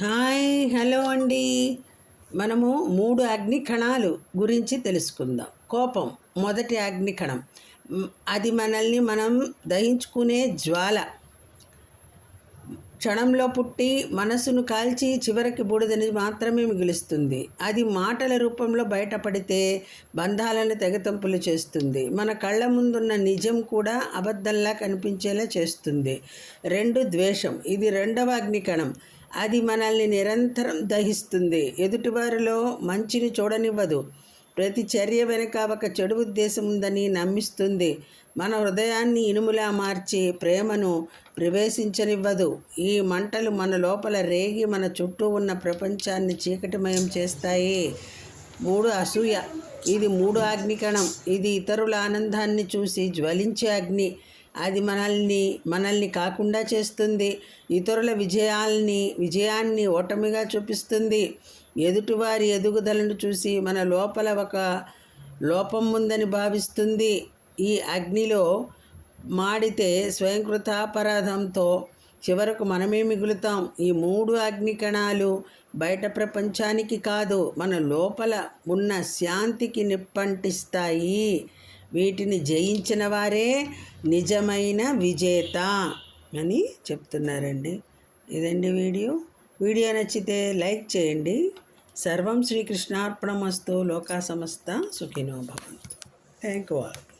Hi hello అండి. మనము మూడు అగ్ని కణాలు గురించి తెలుసుకుందాం. కోపం మొదటి అగ్ని కణం. అది మనల్ని మనం దహించుకునే జ్వాల క్షణంలో పుట్టి మనసును కాల్చి చివరికి బూడిదని మాత్రమే మిగులుస్తుంది. అది మాటల రూపంలో బయటపడితే బంధాలను తెగతంపులు చేస్తుంది. మన కళ్ళ ముందున్న నిజం కూడా అబద్ధంలా కనిపించేలా చేస్తుంది. రెండు ద్వేషం. ఇది రెండవ అగ్నికణం. అది మనల్ని నిరంతరం దహిస్తుంది. ఎదుటివారిలో మంచిని చూడనివ్వదు. ప్రతి చర్య వెనుక ఒక చెడు ఉద్దేశం ఉందని నమ్మిస్తుంది. మన హృదయాన్ని ఇనుములా మార్చి ప్రేమను ప్రవేశించనివ్వదు. ఈ మంటలు మన లోపల రేగి మన చుట్టూ ఉన్న ప్రపంచాన్ని చీకటిమయం చేస్తాయి. మూడు అసూయ. ఇది మూడు అగ్నికణం ఇది ఇతరుల ఆనందాన్ని చూసి జ్వలించే అగ్ని. అది మనల్ని మనల్ని కాకుండా చేస్తుంది. ఇతరుల విజయాల్ని విజయాన్ని ఓటమిగా చూపిస్తుంది. ఎదుటివారి ఎదుగుదలను చూసి మన లోపల ఒక లోపం ఉందని భావిస్తుంది. ఈ అగ్నిలో మాడితే స్వయంకృతాపరాధంతో చివరకు మనమే మిగులుతాం. ఈ మూడు అగ్ని కణాలు బయట ప్రపంచానికి కాదు మన లోపల ఉన్న శాంతికి నిప్పంటిస్తాయి. వీటిని జయించిన వారే నిజమైన విజేత అని చెప్తున్నారండి. ఇదండి వీడియో. వీడియో నచ్చితే లైక్ చేయండి. సర్వం శ్రీకృష్ణార్పణమస్తు లోకా సమస్త సుఖినో భవంతు. Thank you all.